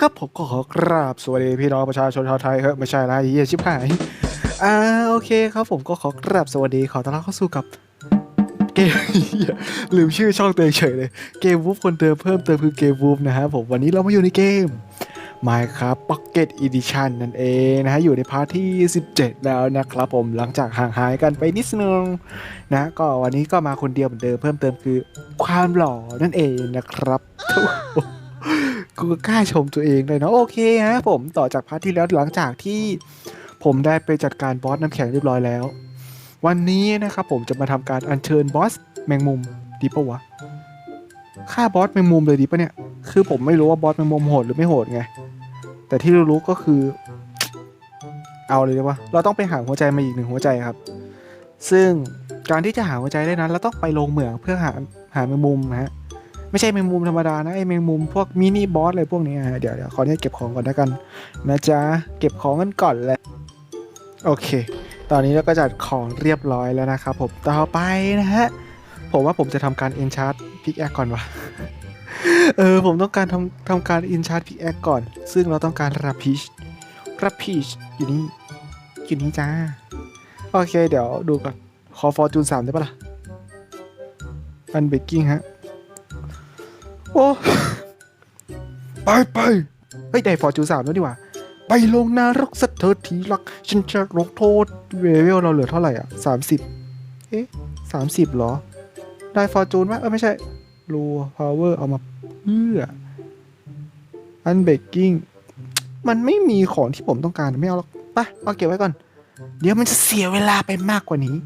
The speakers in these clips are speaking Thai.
ครับผมก็ขอกราบสวัสดีพี่น้องประชาชนชาวไทยครับไม่ใช่ละเฮียชิบหายอ่าโอเคครับผมก็ขอกราบสวัสดีขอต้อนรับเข้าสู่กับเกมลืมชื่อช่องเตือนเฉยเลย เกมวูฟคนเดิมเพิ่มเติมคือเกมวูฟนะครับผมวันนี้เรามาอยู่ในเกม Minecraft Pocket Edition นั่นเองนะฮะอยู่ในพาร์ทที่ 17 แล้วนะครับผมหลังจากห่างหายกันไปนิดนึงนะก็วันนี้ก็มาคนเดียวเหมือนเดิมเพิ่มเติมคือความหล่อนั่นเองนะครับกูก็กล้าชมตัวเองเลยเนาะโอเคฮะผมต่อจากพาร์ทที่แล้วหลังจากที่ผมได้ไปจัดการบอสน้ำแข็งเรียบร้อยแล้ว วันนี้นะครับผมจะมาทำการอัญเชิญบอสแมงมุมดีปะวะฆ่าบอสแมงมุมเลยดีปะเนี่ย คือผมไม่รู้ว่าบอสแมงมุมโหดหรือไม่โหดไง แต่ที่รู้ๆก็คือ เอาเลยดีวะเราต้องไปหาหัวใจมาอีกหนึ่งหัวใจครับ ซึ่งการที่จะหาหัวใจได้นั้น เราต้องไปลงเหมืองเพื่อหาหาแมงมุมนะฮะไม่ใช่แมงมุมธรรมดานะไอแมงมุมพวกมินิบอสอะไรพวกนี้ฮะเดี๋ยวเดี๋ยวขออนุญาตเก็บของก่อนแล้วกันนะจ๊ะเก็บของกันก่อนแหละโอเค ตอนนี้เราก็จัดของเรียบร้อยแล้วนะครับผมต่อไปนะฮะผมว่าผมจะทำการ e n c h a r t พิกแอคก่อนวะ เออ ผมต้องการทำทำการ e n c h a r t พิกแอคก่อน ซึ่งเราต้องการราพิชราพิชอยู่นี่อยู่นี่จ้า โอเค เดี๋ยวดูก่อน ขอฟอร์จูนสามได้ปะล่ะ อันเบกกิ้งฮะ โอ้ ไปไปเฮ้ยได้ฟอร์จูนสามแล้วดีกว่า ไปลงนรกสักเถิดทีรัก ฉันจะลงโทษเวลเราเหลือเท่าไหร่อะสามสิบเอ๊ะสามสิบเหรอ ได้ฟอร์จูนไหมเออไม่ใช่ รัวพาวเวอร์เอามาเพื่ออันเบกกิ้งมันไม่มีของที่ผมต้องการไม่เอาหรอกไปเอาเก็บไว้ก่อน เดี๋ยวมันจะเสียเวลาไปมากกว่านี้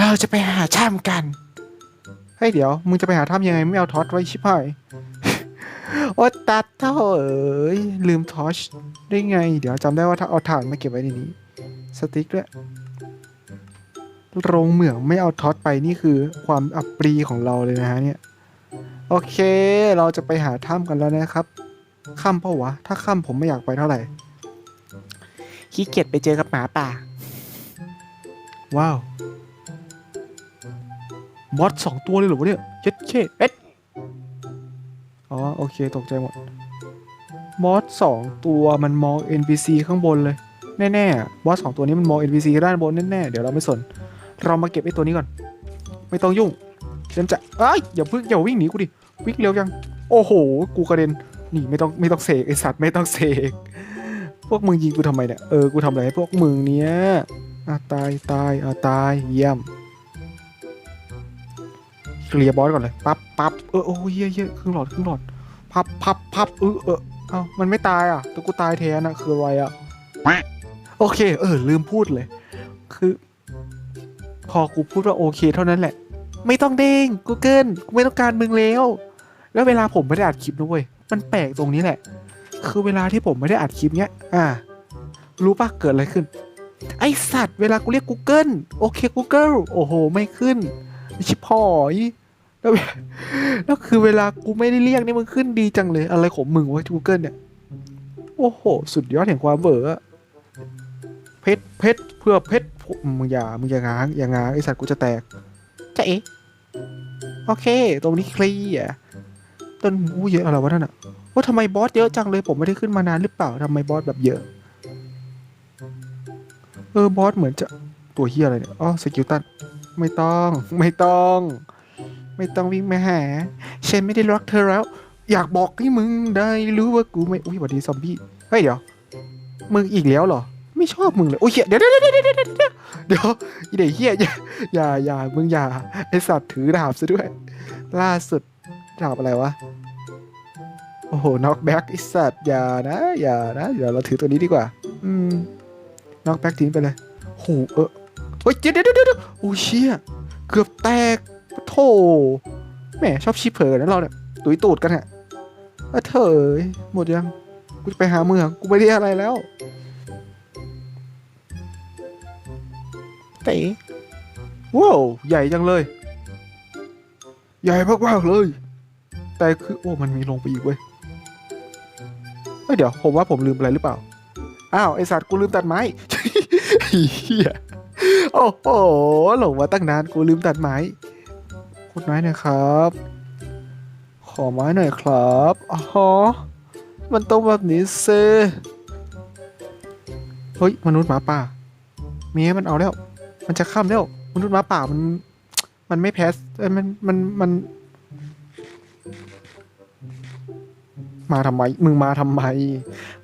เราจะไปหาช่ำกันเฮ้ยเดี๋ยว มึงจะไปหาถ้ำยังไงไม่เอาทอสไว้ชิบหายโอ้ตัดเท่าเอ้ยลืมทอชได้ไง เดี๋ยวจำได้ว่าถ้าเอาถ่านมาเก็บไว้ในนี้ สติ๊กด้วยโรงเหมืองไม่เอาทอตไปนี่คือความอับปรีของเราเลยนะฮะเนี่ย โอเค เราจะไปหาถ้ำกันแล้วนะครับค่ำเปล่าวะ ถ้าค่ำผมไม่อยากไปเท่าไหร่ขี้เกียจไปเจอกับหมาป่า ว้าวบอสสองตัวเลยเหรอวะเนี่ยเย็ดเคเอ็ดอ๋อโอเคตกใจหมดบอสสองตัวมันมอง NPC ข้างบนเลย แน่ๆอะบอสสองตัวนี้มันมอง NPC ด้านบนแน่ๆเดี๋ยวเราไม่สน เรามาเก็บไอ้ตัวนี้ก่อน ไม่ต้องยุ่ง ฉันจะเอ้ยอย่าเพิ่งอย่าวิ่งหนีกูดิวิ่งเร็วยังโอ้โห กูกระเด็นนี่ไม่ต้องไม่ต้องเสกไอสัตว์ไม่ต้องเสกพวกมึงยิงกูทำไมเนี่ยเออกูทำอะไรให้พวกมึงเนี้ยอะตายตายอะตายเยี่ยมเคลียร์บอสก่อนเลยปั๊บปั๊บเออโอ้ยเยอะเยอะครึ่งหลอดครึ่งหลอดพับพับพับเออเออเอ้ามันไม่ตายอะแต่กูตายแทนอะคืออะไรอะโอเค เออลืมพูดเลย คือ พอกูพูดว่าโอเค เท่านั้นแหละ ไม่ต้องเด้ง Google กูไม่ต้องการมึงแล้ว แล้วเวลาผมไม่ได้อัดคลิปนะเว้ย มันแปลกตรงนี้แหละ คือเวลาที่ผมไม่ได้อัดคลิปเนี้ย อ่า รู้ปะเกิดอะไรขึ้น ไอสัตว์เวลากูเรียก Google โอเค Google โอ้โห ไม่ขึ้นชิบพอยแล้วแบบแล้วคือเวลากูไม่ได้เรียกนี่มันขึ้นดีจังเลย อะไรของมึงวะ Google เนี่ย โอ้โห สุดยอดแห่งความเบอร์อเพชรเพชรเพื่อเพชรมึงอย่ามึงอย่างง้าง อย่างง้างไอสัตว์กูจะแตกจะเอ๊ะ โอเค ตรงนี้เคลียร์ต้นอู้เยอะอะไรวะนั่นอะว่าทำไมบอสเยอะจังเลยผมไม่ได้ขึ้นมานานหรือเปล่าทำไมบอสแบบเยอะ เออบอสเหมือนจะตัวเฮียอะไรเนี่ย อ๋อสกิลตัน ไม่ต้อง ไม่ต้อง ไม่ต้องวิ่งมาหาฉันไม่ได้รักเธอแล้ว อยากบอกให้มึงได้รู้ว่ากูไม่ อุ้ยสวัสดีซอมบี้ เฮ้ยเดี๋ยว มึงอีกแล้วเหรอ ไม่ชอบมึงเลยโอ้ยเหี้ยเดี๋ยวเดี๋ยวเดี๋ยวเดี๋ยวเดี๋ยวเดี๋ยวเดี๋ยวเฮียอย่าอย่ามึงอย่าไอสัตว์ถือดาบซะด้วย ล่าสุดดาบอะไรวะโอ้โหน็อกแบ็กไอสัตว์อย่านะอย่านะเดี๋ยวเราถือตัวนี้ดีกว่า อืมน็อกแบ็กทิ้งไปเลยโหเออเฮ้ยเดี๋ยวเดี๋ยวเดี๋ยวโอ้ยเชี่ยเกือบแตกโธ่แหมชอบชิปเผลอนะเราเนี่ยตุยตูดกันฮะเออเถยหมดยังกูจะไปหาเมืองกูไม่ได้อะไรแล้ว เต๋ว้าวใหญ่จังเลย ใหญ่มากๆเลย แต่คือโอ้มันมีลงไปอีกเว้ยเฮ้ยเดี๋ยวผมว่าผมลืมอะไรหรือเปล่า อ้าวไอสัตว์กูลืมตัดไม้เฮียโอ้โหหลงมาตั้งนานกูลืมตัดไม้ขุดไม้หน่อยครับ ขอไม้หน่อยครับอ๋อมันต้องแบบนี้เซเฮ้ยมนุษย์หมาป่า เมียมันเอาแล้ว มันจะข้ามแล้วมนุษย์หมาป่ามัน มันไม่แพ้เอ้ยมันมันมัน มาทำไมมึงมาทำไม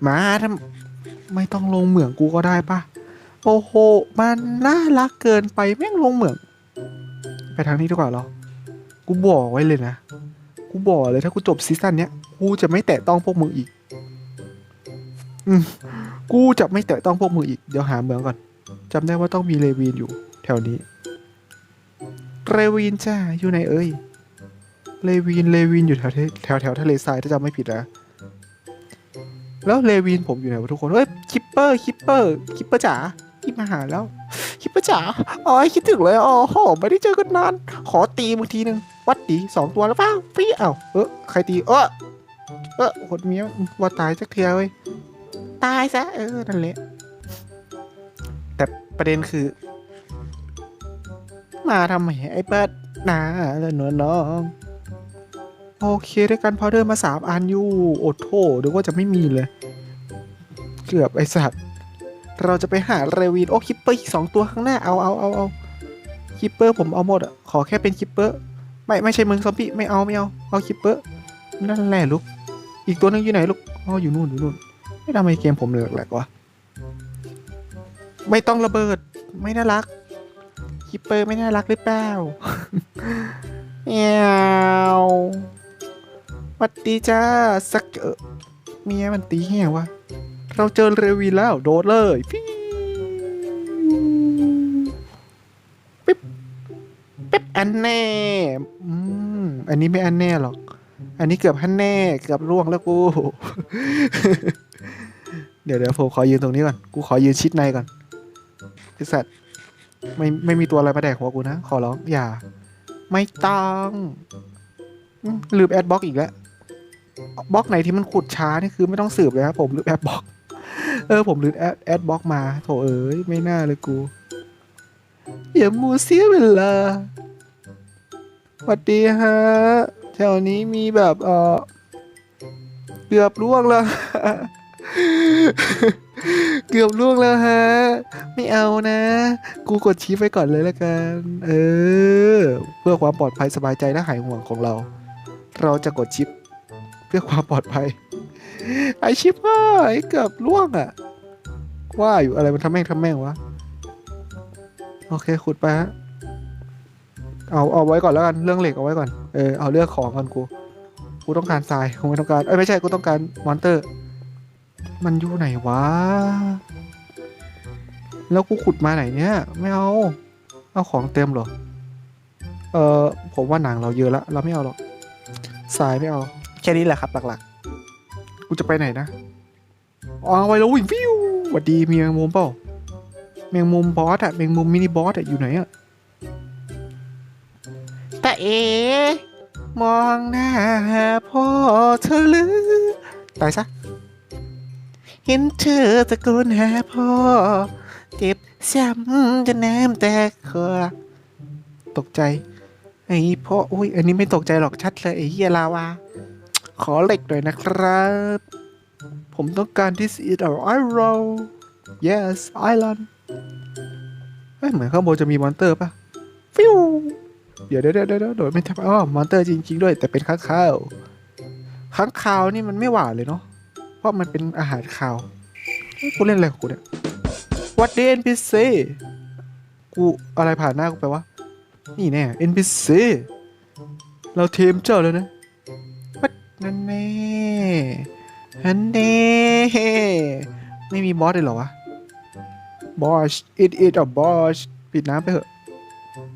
มาทำไม่ต้องลงเหมืองกูก็ได้ปะโอ้โห มันน่ารักเกินไปแม่งลงเหมือง ไปทางนี้ดีกว่าเหรอ กูบอกไว้เลยนะ กูบอกเลยถ้ากูจบซีซั่นเนี้ย กูจะไม่แตะต้องพวกมึงอีก อืมกูจะไม่แตะต้องพวกมึงอีก เดี๋ยวหาเหมืองก่อน จำได้ว่าต้องมีเลวีนอยู่ แถวนี้ เลวีนจ้าอยู่ไหนเอ่ยเลวีนเลวีนอยู่แถวแถวแถวทะเลทรายถ้าจำไม่ผิดนะ แล้วเลวีนผมอยู่ไหนวะทุกคน เฮ้ยคิปเปอร์คิปเปอร์คิปเปอร์จ๋าพี่มาหาแล้วคิปเปอร์จ๋าอ๋อคิดถึงเลยอ๋อโหไม่ได้เจอกันนาน ขอตีมึงทีหนึ่งวัดดีสองตัวแล้วเปล่าพี่เอ้าเออใครตีเออเออคนเมียว่าตายสักเทียเว้ยตายซะเออนั่นแหละ ประเด็นคือ มาทำไมไอ้เปิดหนาแล้วนอะน้อง โอเคด้วกันพาวเดอร์มาสามอันอยู่โอดโถเดี๋ยวว่าจะไม่มีเลย เกือบไอสัตว์ เราจะไปหาเรวินโอ้คิปเปอร์อีกสองตัวข้างหน้าเอาเอาเอาเอาคิปเปอร์ผมเอาหมดอะขอแค่เป็นคิปเปอร์ไม่ไม่ใช่มึงซอมบี้ไม่เอาไม่เอาเอาคิปเปอร์นั่นแหละลูกอีกตัวหนึงอยู่ไหนลูกอ๋ออยู่นู่นอยู่นู่นไม่ทำไมเกมผมเหลือแหลกวะ ไม่ต้องระเบิด ไม่น่ารักคิปเปอร์ไม่น่ารักหรือเปล่าแอวหวัดดีจ้าสักเออเมียมันตีแหงวะ เราเจอเรวีแล้ว โดดเลยฟิวปิ๊บปิ๊บอันแน่อืมอันนี้ไม่อันแน่หรอก อันนี้เกือบฮันแน่เกือบร่วงแล้วกูเดี๋ยวเดี๋ยวผมขอยืนตรงนี้ก่อน กูขอยืนชิดในก่อน อสัตว์ไม่ไม่มีตัวอะไรมาแดกหัวกูนะ ขอร้องอย่า ไม่ต้องลืมแอดบล็อกอีกแล้วบล็อกไหนที่มันขุดช้านี่คือไม่ต้องสืบเลยครับผมลืมแอดบล็อกเออผมลืมแอดแอดบล็อกมาโถเอ้ยไม่น่าเลยกูอย่ามูเสียเวลาสวัสดีฮะแถวนี้มีแบบเออเกือบล่วงแล้ว เกือบล่วงแล้วฮะ ไม่เอานะ กูกดชี้ไปก่อนเลยแล้วกัน เออ เพื่อความปลอดภัยสบายใจและหายห่วงของเรา เราจะกดชิป เพื่อความปลอดภัย ไอชิปว่าไอเกือบล่วงอะว่าอยู่อะไรมันทำแม่งทำแม่งวะ โอเคขุดไปฮะ เอาเอาไว้ก่อนแล้วกัน เรื่องเหล็กเอาไว้ก่อน เออเอาเรื่องของก่อนกู กูต้องการทราย กูไม่ต้องการ เอ้ยไม่ใช่ กูต้องการมอนเตอร์ มันอยู่ไหนวะ แล้วกูขุดมาไหนเนี่ย ไม่เอา เอาของเต็มเหรอ เออผมว่าหนังเราเยอะละ เราไม่เอาหรอกทรายไม่เอา แค่นี้แหละครับ หลักๆ กูจะไปไหนนะอ๋อไว้แล้ววิ่งฟิวหวัดดีมีแมงมุมเปล่า แมงมุมบอสอะแมงมุมมินิบอสอะอยู่ไหนอะแต่เอ มองหน้าพ่อเธอหรือตายซะ เห็นเธอตะโกนหาพ่อ เจ็บช้ำจนน้ำแตกคอตกใจ ไอ้พ่ออุ้ย อันนี้ไม่ตกใจหรอกชัดเลยไอ้เฮียลาวา ขอเหล็กหน่อยนะครับ ผมต้องการ this is our iron yes island เอ้ยเหมือนข้างบนจะมีมอนเตอร์ปะฟิวเดี๋ยวเดี๋ยวเดี๋ยวเดี๋ยวโดดไม่ทับอ๋อมอนเตอร์จริง ๆ ด้วย แต่เป็นข้างคาวข้างคาวนี่มันไม่หวานเลยเนาะ เพราะมันเป็นอาหารคาวกูเล่นอะไรของกูเนี่ย What the NPC กูอะไรผ่านหน้ากูไปวะ นี่แน่ NPC เราเทมเจ้าแล้วนะวัดนั่นแน่ฮันแน่ไม่มีบอสเลยเหรอวะบอส it it a boss ปิดน้ำไปเถอะ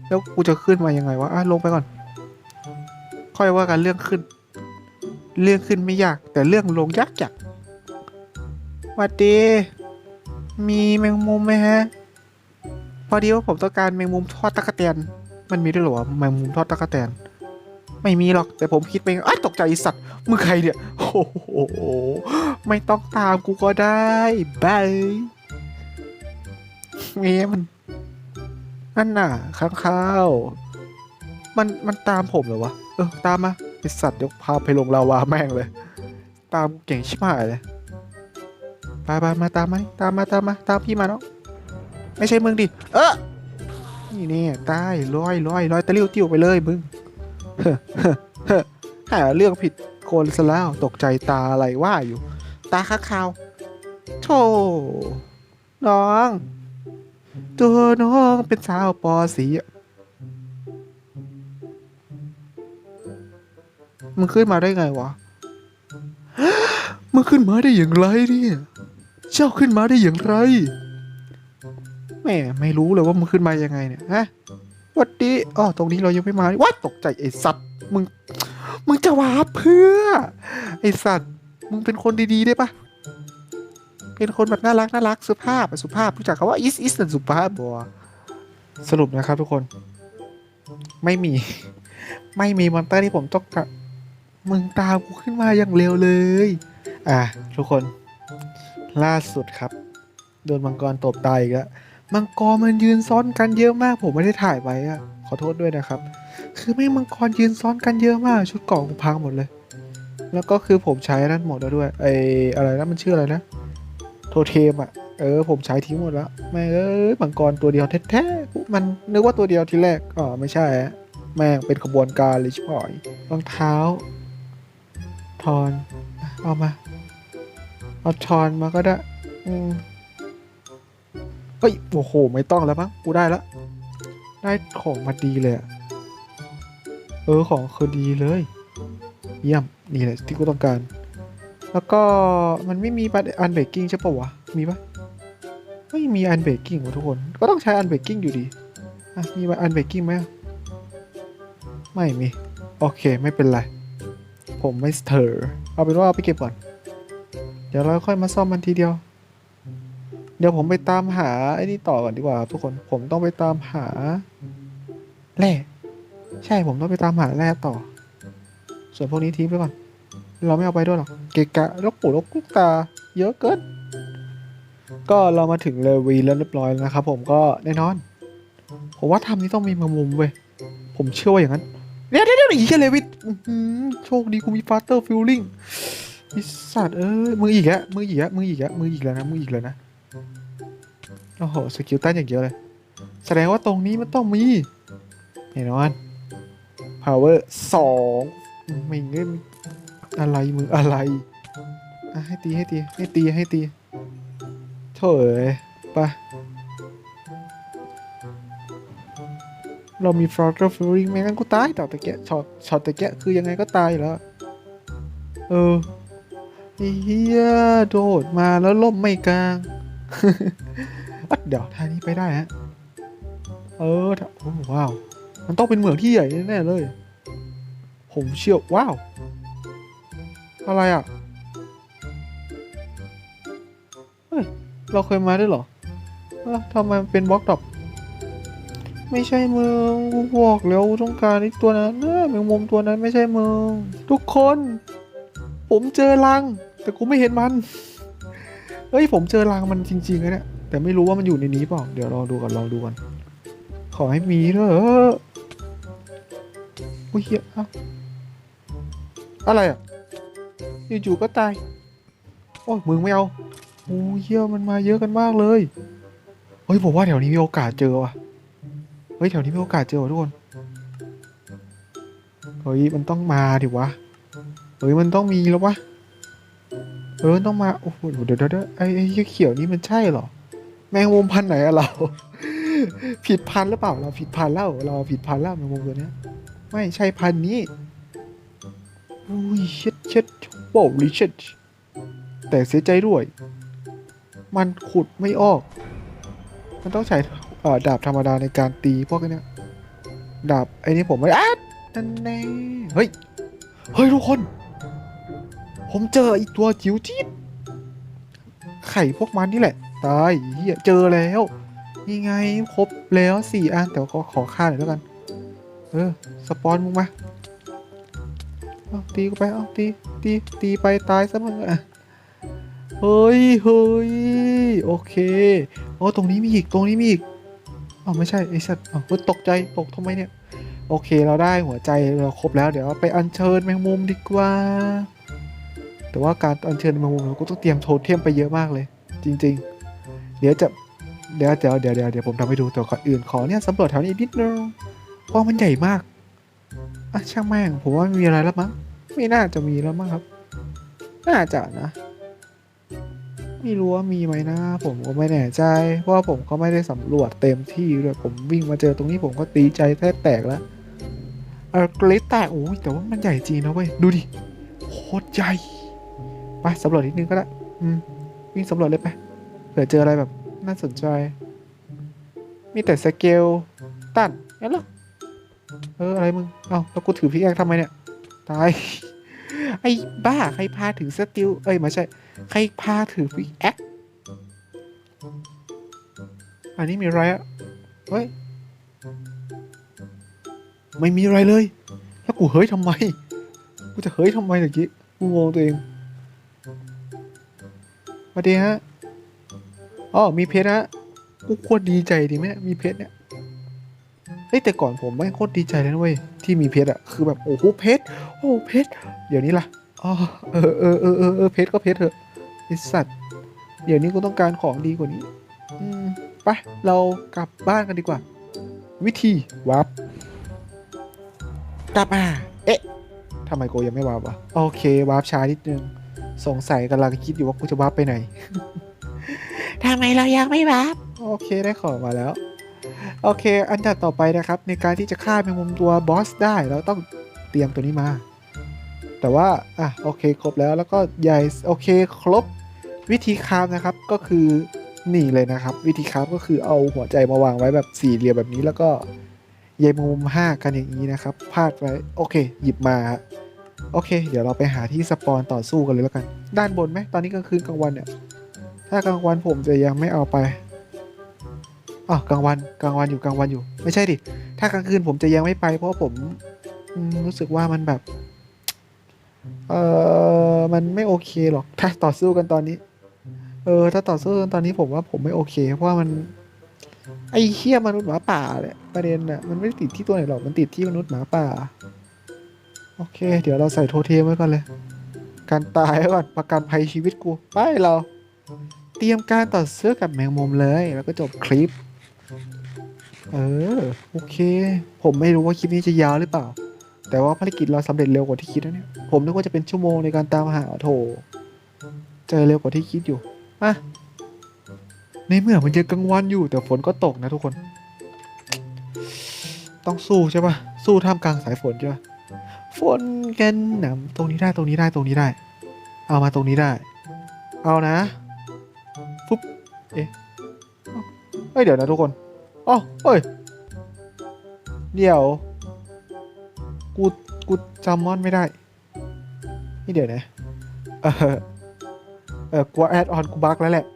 แล้วกูจะขึ้นมายังไงวะอะลงไปก่อน ค่อยว่ากันเรื่องขึ้น เรื่องขึ้นไม่ยาก แต่เรื่องลงยากจัก หวัดดี มีแมงมุมไหมฮะ พอดีว่าผมต้องการแมงมุมทอดตะกะแตน มันมีด้วยหรอแมงมุมทอดตะกะแตน ไม่มีหรอก แต่ผมคิดไปอ้าตกใจสัตว์ มึงใครเนี่ย โอ้โห ไม่ต้องตามกูก็ได้บายเมียมัน นั่นน่ะข้างข้าว มัน มันตามผมเหรอวะ เออ ตามมาไอสัตว์ยกพาไปลงลาวาแม่งเลย ตามเก่งชิบหายเลย ไปไปมาตามมาตามมาตามมาตามพี่มาเนาะไม่ใช่มึงดิเออนี่เนี่ยตายลอยลอยลอยตะลิ้วติ้วไปเลยมึงเฮ้อเฮ้อเฮ้อหาเรื่องผิดคนซะแล้วตกใจตาอะไรว่าอยู่ ตาข้าขาวโธ่น้องตัวน้องเป็นสาวปอสีอะมึงขึ้นมาได้ไงวะ มึงขึ้นมาได้อย่างไรเนี่ย เจ้าขึ้นมาได้อย่างไรแม่ไม่รู้เลยว่ามึงขึ้นมายังไงเนี่ยฮะวัดดีอ๋อตรงนี้เรายังไม่มาวัดตกใจไอ้สัตว์มึงมึงจะวาเพื่อ ไอ้สัตว์มึงเป็นคนดีๆได้ปะเป็นคนแบบน่ารักน่ารักสุภาพสุภาพรู้จักคาว่า is is นั่นสุภาพบัวสรุปนะครับทุกคน ไม่มี ไม่มีมอนเตอร์ที่ผมต้องการมึงตามกูขึ้นมาอย่างเร็วเลย อะทุกคน ล่าสุดครับ โดนมังกรตบตายอีกแล้วมังกรมันยืนซ้อนกันเยอะมาก ผมไม่ได้ถ่ายไว้อะขอโทษด้วยนะครับ คือไม่มังกรยืนซ้อนกันเยอะมาก ชุดเกาะกูพังหมดเลย แล้วก็คือผมใช้นั่นหมดแล้วด้วยไออะไรนะมันชื่ออะไรนะ โทเทมอะเออผมใช้ทิ้งหมดแล้วแม่เอ้ยมังกรตัวเดียวแท้ๆมันนึกว่าตัวเดียวทีแรกอ๋อไม่ใช่อะแม่งเป็นขบวนการเลยชิบหายรองเท้า ทอนเอามา เอาทอนมาก็ได้ อืมเฮ้ยโอ้โห ไม่ต้องแล้วมั้งกูได้แล้วได้ของมาดีเลยอะเออ ของคือดีเลย เยี่ยม นี่แหละที่กูต้องการ แล้วก็มันไม่มีบัตรอันเบรกกิ้งใช่ปะวะ มีปะไม่มีอันเบรกกิ้งวะทุกคน ก็ต้องใช้อันเบรกกิ้งอยู่ดี อะ มีอันเบรกกิ้งไหมไม่มี โอเค ไม่เป็นไร ผมไม่สเตอร์เอาเป็นว่าเอาไปเก็บก่อน เดี๋ยวเราค่อยมาซ่อมมันทีเดียว เดี๋ยวผมไปตามหาไอ้นี่ต่อก่อนดีกว่าครับทุกคนผมต้องไปตามหาแร่ใช่ผมต้องไปตามหาแร่ต่อ ส่วนพวกนี้ทิ้งไปก่อน เราไม่เอาไปด้วยหรอกเกะกะลกปู่ลกลูกตา เยอะเกินก็เรามาถึงเลวีแล้วเรียบร้อยแล้วนะครับ ผมก็แน่นอน ผมว่าทำนี้ต้องมีมามุมเว้ยผมเชื่อว่าอย่างนั้นเดี๋ยวเดี๋ยวเดี๋ยวอีกแค่เลวิทโชคดีกูมีฟาสเตอร์ฟิลลิ่ง ไอสัตว์เอ้ยมืออีกแล้วมืออีกแล้วมืออีกแล้วมืออีกแล้วนะมืออีกแล้วนะโอ้โหสกิลตันอย่างเดียวเลย แสดงว่าตรงนี้มันต้องมีแน่นอน power สองไม่เงี้ยอะไรมึงอะไรอะให้ตีให้ตีให้ตีให้ตีโถเอ้ยไปะเรามี f l o t t e r Fury ไม่งั้นกูตายต่อตะเกียช็อตช็อตตะเกียคือยังไงก็ตายแล้ว เออ ไอ้เฮียโดดมาแล้วล่มไม่กลาง เดี๋ยวทางนี้ไปได้ฮะ เออถ้าโอ้ว้าว มันต้องเป็นเหมืองที่ใหญ่แน่เลย ผมเชื่อว้าว อะไรอะ เฮ้ย เราเคยมาด้วยเหรอเออทำไมเป็นบล็อกดรอปไม่ใช่เมืองกูบอกแล้วต้องการไอ้ตัวนั้นนะแมงมุมตัวนั้นไม่ใช่เมืองทุกคน ผมเจอรัง แต่กูไม่เห็นมัน เฮ้ย ผมเจอรังมันจริงๆนะเนี่ย แต่ไม่รู้ว่ามันอยู่ในนี้เปล่า เดี๋ยวลองดูก่อนลองดูก่อน ขอให้มีเถอะอุ้ยเหี้ยเอ้าอะไรอะอยู่ๆก็ตาย โอ้ยมึงไม่เอาโอ้ยเหี้ยมันมาเยอะกันมากเลย เฮ้ยผมว่าแถวนี้มีโอกาสเจอว่ะ เฮ้ยแถวนี้มีโอกาสเจอว่ะทุกคน เฮ้ยมันต้องมาดิวะ เฮ้ยมันต้องมีแล้ววะเออต้องมาโอ้โหเดี๋ยวเดี๋ยวเดี๋ยวไอ้ไอ้เขียวนี่มันใช่เหรอ แมงมุมพันไหนอะเรา ผิดพันหรือเปล่าเราผิดพันแล้วเราผิดพันแล้วแมงมุมตัวเนี้ย ไม่ใช่พันนี้อุ้ยเช็ดเช็ดโบลิเช็ดแต่เสียใจด้วย มันขุดไม่ออก มันต้องใช้ดาบธรรมดาในการตีพวกนี้ดาบไอ้นี่ผมไม่อะนั่นแน่เฮ้ย เฮ้ยทุกคน ผมเจอไอีกตัวจิ๋วจี๊ดไข่พวกมันนี่แหละ ตายเฮียเจอแล้วนี่ไงครบแล้วสี่อันแต่ว่าขอค่าหน่อยแล้วกัน เออ สปอนมึงมาเอาตีกูไปเอาตีตีตีไปตายซะมึงอะเฮ้ยเฮ้ยโอเคโอ้ตรงนี้มีอีกตรงนี้มีอีกอ๋อไม่ใช่ไอ้สัตว์อ๋อตกใจตกทำไมเนี่ย โอเคเราได้หัวใจเราครบแล้วเดี๋ยวไปอัญเชิญแมงมุมดีกว่า แต่ว่าการอัญเชิญมงมุมเราก็ต้องเตรียมโทเทมไปเยอะมากเลย จริง ๆ เดี๋ยวจะเดี๋ยวเดี๋ยวเดี๋ยวเดี๋ยวเดี๋ยวผมทำให้ดูแต่ก่อนอื่นขอเนี่ยสำรวจแถวนี้นิดนึงเพราะมันใหญ่มากอะช่างแม่งผมว่าไม่มีอะไรแล้วมั้งไม่น่าจะมีแล้วมั้งครับ น่าจะนะไม่รู้ว่ามีไหมนะ ผมก็ไม่แน่ใจ เพราะว่าผมก็ไม่ได้สำรวจเต็มที่ด้วยผมวิ่งมาเจอตรงนี้ผมก็ตีใจแทบแตกแล้วเออกริดแตกโอ้ยแต่ว่ามันใหญ่จริงนะเว้ยดูดิโคตรใหญ่ ไปสำรวจนิดนึงก็ได้อืมวิ่งสำรวจเลยไปเผื่อเจออะไรแบบน่าสนใจ มีแต่สเกลตันงั้นเหรอเอออะไรมึง เอ้าแล้วกูถือพิกแอคทำไมเนี่ย ตาย ไอ้บ้า ใครพาถือสติล เอ้ยไม่ใช่ ใครพาถือพิกแอค อันนี้มีอะไรอะเฮ้ย ไม่มีอะไรเลย แล้วกูเฮ้ยทำไม กูจะเฮ้ยทำไมเมื่อกี้ กูงงตัวเอง วัสดีฮะอ๋อมีเพชรฮะกูควรดีใจดีไหมเนี่ยมีเพชรเนี่ยเฮ้ยแต่ก่อนผมไม่โคตรดีใจเลยนะเว้ยที่มีเพชรอะคือแบบโอ้โหเพชรโอ้เพชรเดี๋ยวนี้ล่ะอ๋อเออเออเออเออเพชรก็เพชรเถอะไอสัตว์เดี๋ยวนี้กูต้องการของดีกว่านี้อืมไปเรากลับบ้านกันดีกว่า วิธีวับกลับมาเอ๊ะทำไมโกยังไม่วาร์ปวะโอเควาร์ปช้านิดนึง สงสัยกำลังคิดอยู่ว่ากูจะวาร์ปไปไหน ทำไมเรายังไม่วาร์ปโอเคได้ของมาแล้ว โอเค อันดับต่อไปนะครับ ในการที่จะฆ่าแมงมุมตัวบอสได้เราต้องเตรียมตัวนี้มา แต่ว่า อะ โอเค ครบแล้วแล้วก็ใหญ่โอเค ครบวิธีคราฟนะครับก็คือนี่เลยนะครับ วิธีคราฟก็คือเอาหัวใจมาวางไว้แบบสี่เหลี่ยมแบบนี้แล้วก็ใยแมงมุมห้ากันอย่างนี้นะครับพาดไว้ โอเค หยิบมาฮะ โอเค เดี๋ยวเราไปหาที่สปอนต่อสู้กันเลยแล้วกัน ด้านบนไหมตอนนี้กลางคืนกลางวันเนี่ย ถ้ากลางวันผมจะยังไม่เอาไปอ๋อกลางวันกลางวันอยู่กลางวันอยู่ ไม่ใช่ดิ ถ้ากลางคืนผมจะยังไม่ไปเพราะผมรู้สึกว่ามันแบบ เออมันไม่โอเคหรอก ถ้าต่อสู้กันตอนนี้ เออ ถ้าต่อสู้กันตอนนี้ผมว่าผมไม่โอเค เพราะว่ามันไอ้เคี้ยมนุษย์หมาป่าเนี่ยประเด็นน่ะมันไม่ได้ติดที่ตัวไหนหรอกมันติดที่มนุษย์หมาป่า โอเค เดี๋ยวเราใส่โทเทมไว้ก่อนเลย การตายไว้ก่อนประกันภัยชีวิตกู ไปเรา เตรียมการต่อสู้อกับแมงมุมเลย แล้วก็จบคลิป เออ โอเค ผมไม่รู้ว่าคลิปนี้จะยาวหรือเปล่า แต่ว่าภารกิจเราสำเร็จเร็วกว่าที่คิดนะเนี่ย ผมนึกว่าจะเป็นชั่วโมงในการตามหาโถเจอเร็วกว่าที่คิดอยู่มาในเมื่อมันยังกลางวันอยู่แต่ฝนก็ตกนะทุกคน ต้องสู้ใช่ปะสู้ท่ามกลางสายฝนใช่ปะ ฝนกันหนำตรงนี้ได้ตรงนี้ได้ตรงนี้ได้ เอามาตรงนี้ได้ เอานะฟุ๊บเอ๊ะเอ้าเฮ้ยเดี๋ยวนะทุกคนอ๋อเฮ้ยเดี๋ยวกูกูจำมอนไม่ได้ นี่เดี๋ยวนะ เออเออกูแอดออนกูบักแล้วแหละ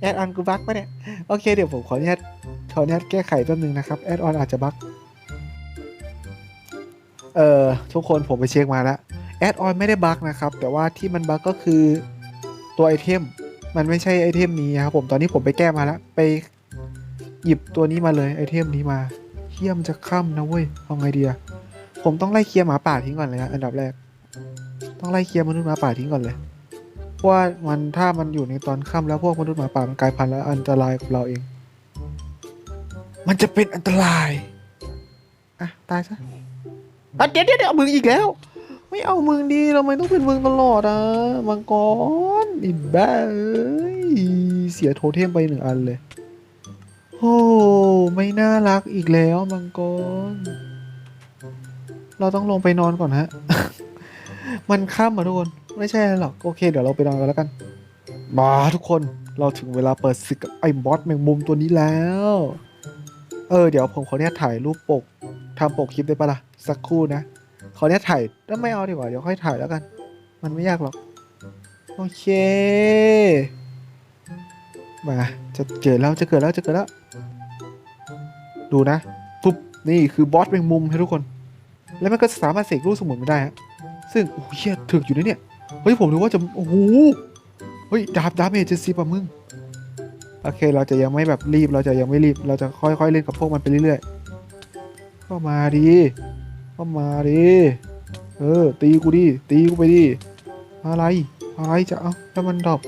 แอดออนกูบักปะเนี่ย โอเคเดี๋ยวผมขออนุญาตขออนุญาตแก้ไขแป๊บนึงนะครับ แอดออนอาจจะบัก เออทุกคนผมไปเช็คมาแล้วแอดออนไม่ได้บั๊กนะครับ แต่ว่าที่มันบั๊กก็คือตัวไอเทม มันไม่ใช่ไอเทมนี้ครับผมตอนนี้ผมไปแก้มาแล้ว ไปหยิบตัวนี้มาเลยไอเทมนี้มาเฮียมจะค่ำนะเว้ยเอาไงดีอะผมต้องไล่เคลียร์หมาป่าทิ้งก่อนเลยนะอันดับแรก ต้องไล่เคลียร์มนุษย์หมาป่าทิ้งก่อนเลยเพราะว่ามันถ้ามันอยู่ในตอนค่ำแล้วพวกมนุษย์หมาป่ามันกลายพันธุ์แล้วอันตรายกับเราเอง มันจะเป็นอันตรายอะตายซะ อะเดี๋ยวเดี๋ยวเดี๋ยวเอามึงอีกแล้ว ไม่เอามึงดีเราไม่ต้องเป็นมึงตลอดอะมังกรอินบ้าเอ้ยเสียโทเทมไปหนึ่งอันเลยโอ้ไม่น่ารักอีกแล้วมังกร เราต้องลงไปนอนก่อนฮะ มันค่ำอะทุกคน ไม่ใช่หรอกโอเค เดี๋ยวเราไปนอนกันแล้วกัน มาทุกคนเราถึงเวลาเปิดศึกกับไอ้บอสแมงมุมตัวนี้แล้ว เออเดี๋ยวผมขออนุญาตถ่ายรูปปกทำปกคลิปได้ปะล่ะ สักครู่นะขออนุญาตถ่ายแล้วไม่เอาดีกว่า เดี๋ยวค่อยถ่ายแล้วกัน มันไม่ยากหรอก โอเค มา จะเกิดแล้ว จะเกิดแล้ว จะเกิดแล้ว ดูนะ ปุ๊บ นี่คือบอสแมงมุมให้ทุกคน แล้วมันก็สามารถเสกลูกสมุนมาได้ฮะ ซึ่ง โอ้โหเฮียถึกอยู่นะเนี่ย เฮ้ย ผมนึกว่าจะ โอ้โห เฮ้ย ดาบดาเมจเจ็ดสิบอะมึง โอเค เราจะยังไม่แบบรีบ เราจะยังไม่รีบ เราจะค่อยๆเล่นกับพวกมันไปเรื่อยๆเข้ามาดิ เข้ามาดิเออ ตีกูดิ ตีกูไปดิ อะไร อะไรจะเอาถ้ามันดรอป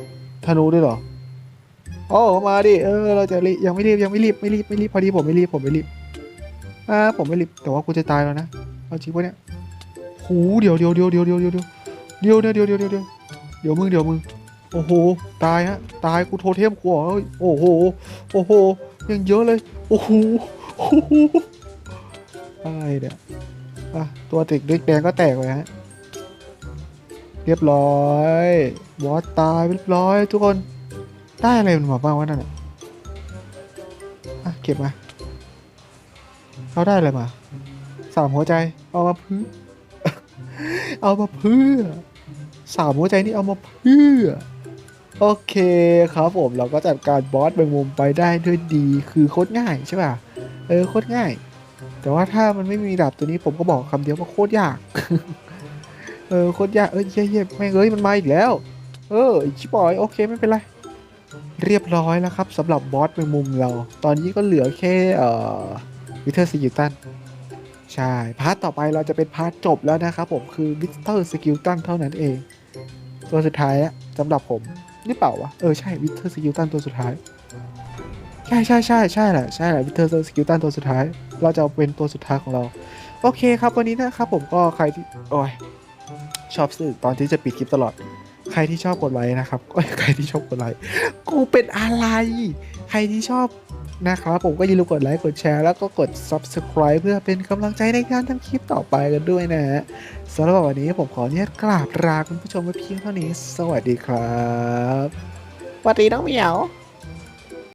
ธนูด้วยเหรอโอ้มาดิ เออ เราจะรียังไม่รีบยังไม่รีบไม่รีบไม่รีบพอดีผมไม่รีบผมไม่รีบ อ่าผมไม่รีบแต่ว่ากูจะตายแล้วนะ เอาจริงปะเนี่ยหูเดี๋ยวเดี๋ยวเดี๋ยวเดี๋ยวเดี๋ยวเดี๋ยวเดี๋ยวเดี๋ยวเดี๋ยวเดี๋ยวเดี๋ยวเดี๋ยวเดี๋ยวมึงเดี๋ยวมึง โอ้โห ตายฮะ ตายกูโทเทมกูเหรอเฮ้ยโอ้โห โอ้โห ยังเยอะเลย โอ้โห โอ้โหอะไรเนี่ย อะตัวติดด้วยแดงก็แตกไปฮะ เรียบร้อย บอสตายเรียบร้อย ทุกคน ได้อะไรมันมาบ้างวะนั่นอะอะเก็บมาเขาได้อะไรมาสามหัวใจ เอามาเพื่อ เอามาเพื่อสามหัวใจนี่เอามาเพื่อโอเคครับผมเราก็จัดการบอสแมงมุมไปได้ด้วยดีคือโคตรง่ายใช่ป่ะ เออโคตรง่าย แต่ว่าถ้ามันไม่มีดาบตัวนี้ผมก็บอกคำเดียวว่าโคตรยาก เออโคตรยาก เออเย่เย่แม่งเอ้ยมันมาอีกแล้ว เออชิบอยโอเคไม่เป็นไร เรียบร้อยแล้วครับสำหรับบอสแมงมุมเรา ตอนนี้ก็เหลือแค่เอ่อวิเทอร์สกิลตันใช่ พาร์ทต่อไปเราจะเป็นพาร์ทจบแล้วนะครับผมคือวิเทอร์สกิลตันเท่านั้นเอง ตัวสุดท้ายอะสำหรับผมนี่เปล่าวะ เออใช่วิเทอร์สกิลตันตัวสุดท้าย ใช่ใช่ใช่ใช่แหละใช่แหละวิเทอร์สกิลตันตัวสุดท้าย เราจะเป็นตัวสุดท้ายของเรา โอเคครับวันนี้นะครับผมก็ใครที่โอ้ยชอบสื่อตอนที่จะปิดคลิปตลอด ใครที่ชอบกดไลค์นะครับก็ใครที่ชอบกดไลค์กูเป็นอะไร ใครที่ชอบนะครับผมก็อย่าลืมกดไลค์กดแชร์แล้วก็กด subscribe เพื่อเป็นกำลังใจในการทำคลิปต่อไปกันด้วยนะฮะสำหรับวันนี้ผมขออนุญาตกราบลาคุณผู้ชมไว้เพียงเท่านี้ สวัสดีครับสวัสดีน้องเหมียว